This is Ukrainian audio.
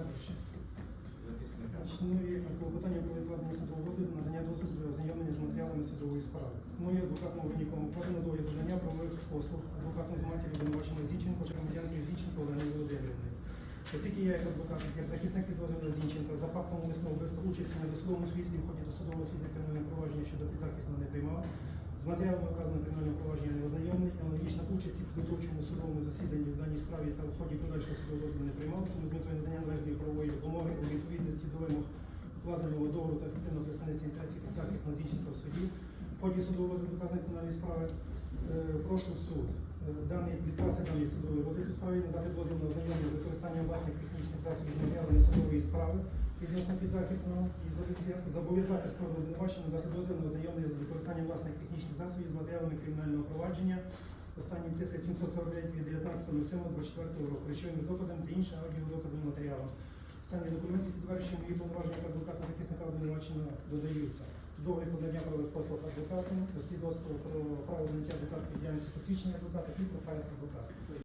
У. Значить, ну і клопотання про відкладення судового розгляду, надання дозволу для ознайомлення з матеріалами судової справи. Ну і адвокатом виніком укладено договір надання правових послуг адвокатом з матір'ю обвинуваченої Зінченко, чи громадянкою Зінченко Оленою Володимирівною. Оскільки я як адвокат, як захисник підозрюваного Зінченка за фактом умисного вбивства участі на досудовому слідстві в ході досудового слідства кримінального провадження щодо підзахисного не приймав, з матеріалами вказаного кримінального провадження не ознайомлений, аналогічно участі в підготовчому судовому засіданні в даній справі та в ході подальшого судового розгляду не приймав, відповідності до вимог укладеного договору та ефективного представництва інтересів підзахисного Зінченка в суді. В ході судового розгляду вказаної кримінальної справи е, прошу суд е, даний відкласти даний судовий розгляд у справі, надати дозвіл на ознайомлення з використанням власних технічних засобів з матеріалами судової справи відносно підзахисного і зобов'я- зобов'язати сторону обвинувачення надати дозвіл на ознайомлення з використанням власних технічних засобів з матеріалами кримінального провадження. Останні цифри 749 від 19.07.24 року речовими доказами та іншими аудіодоказами матеріалом. Самі документи підтверджуючи мої повноваження адвоката захисника обвинувачення додаються. Договір подання правових послуг адвокату, свідоцтво про право заняття адвокатської діяльності посвідчення адвоката і профайл адвоката.